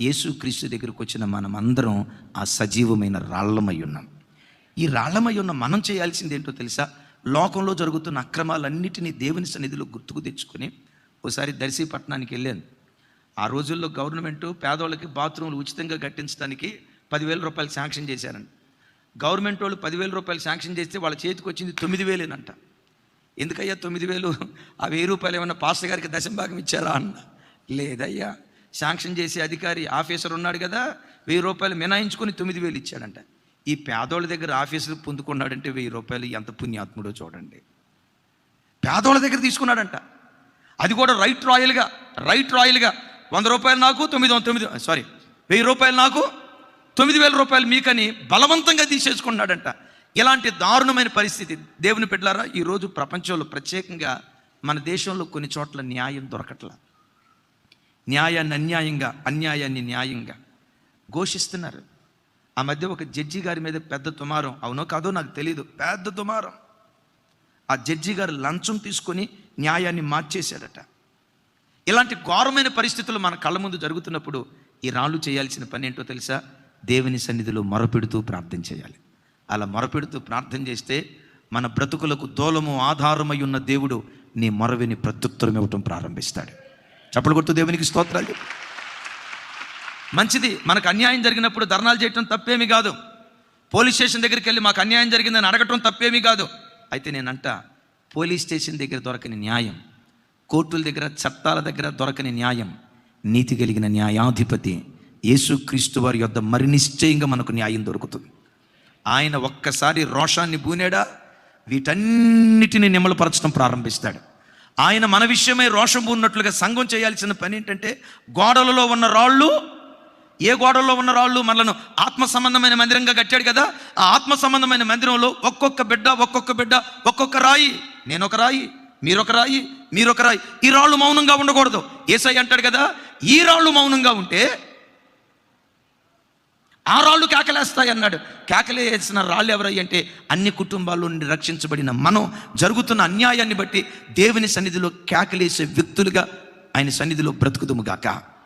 యేసుక్రీస్తు దగ్గరికి వచ్చిన మనం అందరం ఆ సజీవమైన రాళ్ళమై ఉన్నాం. ఈ రాళ్ళమై ఉన్న మనం చేయాల్సింది ఏంటో తెలుసా? లోకంలో జరుగుతున్న అక్రమాలన్నిటినీ దేవుని సన్నిధిలో గుర్తుకు తెచ్చుకొని ఒకసారి దర్శీపట్నానికి వెళ్ళాను. ఆ రోజుల్లో గవర్నమెంట్ పేదవాళ్ళకి బాత్రూమ్లు ఉచితంగా కట్టించడానికి పదివేల రూపాయలు శాంక్షన్ చేశారండి గవర్నమెంట్ వాళ్ళు పదివేల రూపాయలు శాంక్షన్ చేస్తే వాళ్ళ చేతికి వచ్చింది తొమ్మిది వేలేనంట ఎందుకయ్యా తొమ్మిది వేలు ఆ వెయ్యి రూపాయలు ఏమన్నా పాస్టర్ గారికి దశంభాగం ఇచ్చారా అన్న. లేదయ్యా. శాంక్షన్ చేసే అధికారి ఆఫీసర్ ఉన్నాడు కదా వెయ్యి రూపాయలు మినాయించుకొని తొమ్మిది వేలు ఇచ్చాడంట. ఈ పేదోళ్ళ దగ్గర ఆఫీసర్ పొందుకున్నాడంటే వెయ్యి రూపాయలు ఎంత పుణ్యాత్ముడో చూడండి. పేదోళ్ళ దగ్గర తీసుకున్నాడంట. అది కూడా రైట్ రాయల్గా రైట్ రాయల్గా. వంద రూపాయలు నాకు తొమ్మిది వందల తొమ్మిది సారీ వెయ్యి రూపాయలు నాకు తొమ్మిది వేల రూపాయలు మీకని బలవంతంగా తీసేసుకున్నాడంట. ఇలాంటి దారుణమైన పరిస్థితి. దేవుని పెట్టారా ఈరోజు ప్రపంచంలో ప్రత్యేకంగా మన దేశంలో కొన్ని చోట్ల న్యాయం దొరకట్ల. న్యాయాన్ని అన్యాయంగా అన్యాయాన్ని న్యాయంగా ఘోషిస్తున్నారు. ఆ మధ్య ఒక జడ్జి గారి మీద పెద్ద తుమారం. అవునో కాదో నాకు తెలియదు పెద్ద తుమారం. ఆ జడ్జి గారు లంచం తీసుకొని న్యాయాన్ని మార్చేశాడట. ఇలాంటి ఘోరమైన పరిస్థితులు మన కళ్ళ ముందు జరుగుతున్నప్పుడు ఈ రాళ్ళు చేయాల్సిన పని ఏంటో తెలుసా? దేవుని సన్నిధిలో మొరపెడుతూ ప్రార్థన చేయాలి. అలా మొరపెడుతూ ప్రార్థన చేస్తే మన బ్రతుకులకు దూలము ఆధారమై ఉన్న దేవుడు నీ మొరవిని ప్రత్యుత్తరం ఇవ్వటం ప్రారంభిస్తాడు. చప్పుడు కొడుతూ దేవునికి స్తోత్రాలు. మంచిది మనకు అన్యాయం జరిగినప్పుడు ధర్నాలు చేయటం తప్పేమీ కాదు. పోలీస్ స్టేషన్ దగ్గరికి వెళ్ళి మాకు అన్యాయం జరిగిందని అడగటం తప్పేమీ కాదు. అయితే నేనంట పోలీస్ స్టేషన్ దగ్గర దొరకని న్యాయం కోర్టుల దగ్గర చట్టాల దగ్గర దొరకని న్యాయం నీతి కలిగిన న్యాయాధిపతి యేసుక్రీస్తు వారి యొద్ద మరి నిశ్చయంగా మనకు న్యాయం దొరుకుతుంది. ఆయన ఒక్కసారి రోషాన్ని బూనేడా వీటన్నిటిని నిమ్మలపరచడం ప్రారంభిస్తాడు. ఆయన మన విషయమై రోషం ఉన్నట్లుగా సంఘం చేయాల్సిన పని ఏంటంటే గోడలలో ఉన్న రాళ్ళు ఏ గోడల్లో ఉన్న రాళ్ళు మనలను ఆత్మ సంబంధమైన మందిరంగా కట్టాడు కదా ఆ ఆత్మ సంబంధమైన మందిరంలో ఒక్కొక్క బిడ్డ ఒక్కొక్క బిడ్డ ఒక్కొక్క రాయి నేను ఒక రాయి మీరొక రాయి మీరొక రాయి. ఈ రాళ్ళు మౌనంగా ఉండకూడదు. ఏసై అంటాడు కదా ఈ రాళ్ళు మౌనంగా ఉంటే ఆ రాళ్ళు కేకలేస్తాయి అన్నాడు. కేకలేసిన రాళ్ళు ఎవరయ్యి అంటే అన్ని కుటుంబాల్లో నుండి రక్షించబడిన మనం జరుగుతున్న అన్యాయాన్ని బట్టి దేవుని సన్నిధిలో కేకలేసే వ్యక్తులుగా ఆయన సన్నిధిలో బ్రతుకుదుము గాక.